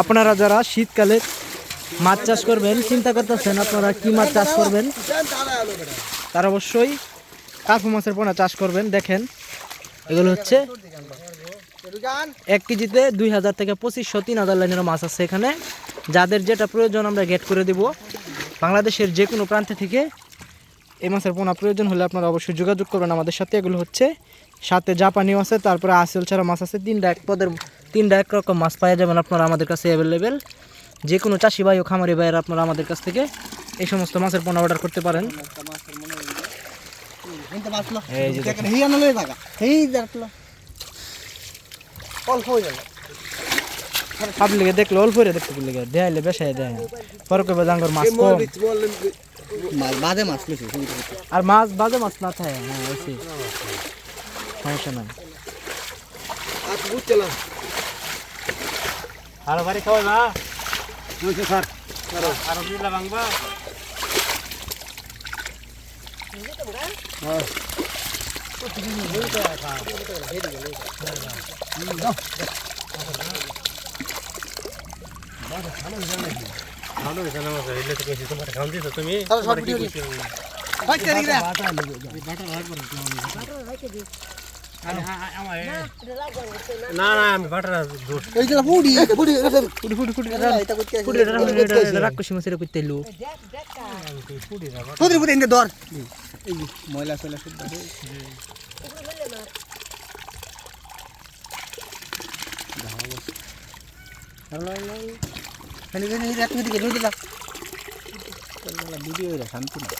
আপনারা যারা শীতকালে মাছ চাষ করবেন, চিন্তা করতেছেন আপনারা কি মাছ চাষ করবেন, তার অবশ্যই কার্পু মাছের পোনা চাষ করবেন। দেখেন, এগুলো হচ্ছে এক কেজিতে দুই হাজার থেকে পঁচিশশো, তিন হাজার লাইনের মাছ আছে এখানে। যাদের যেটা প্রয়োজন, আমরা গেট করে দিব। বাংলাদেশের যে কোনো প্রান্তে থেকে এই মাছের পোনা প্রয়োজন হলে আপনারা অবশ্যই যোগাযোগ করবেন আমাদের সাথে। এগুলো হচ্ছে সাথে জাপানিও আছে, তারপরে আসেল ছাড়া মাছ আছে। তিনটা এক পদের তিনটা এক রকম মাছ পাওয়া যাবেন আপনারা আমাদের কাছে অ্যাভেলেবেল যে কোনো চাষি ভাই ও খামারি ভাইয়ের আপনারা আমাদের কাছ থেকে এই সমস্ত মাছের পোনা অর্ডার করতে পারেন। পাবলিকে দেখলে অল্প দেখতে পারলে দেয়াইলে বেসায় দেয় পরে কবে মাছ কম। মাছ আর মাছ বাজে মাছ না থাকে। হ্যাঁ সমস্যা নাই। আর বাড়ি খাওয়াই না স্যার আর বিলা ভাঙবা ভালো হয়েছে না মাছ এলে তো কইছি তোমার খাওয়ান দিছো তুমি না না আমি বাটার দোষ এই যে ফুডি ফুডি ফুটি ফুটি এটা করতে ফুটি রাক্ষসী মাছের এলো ফুডি ফুডি দর এই ময়লা শান্তি না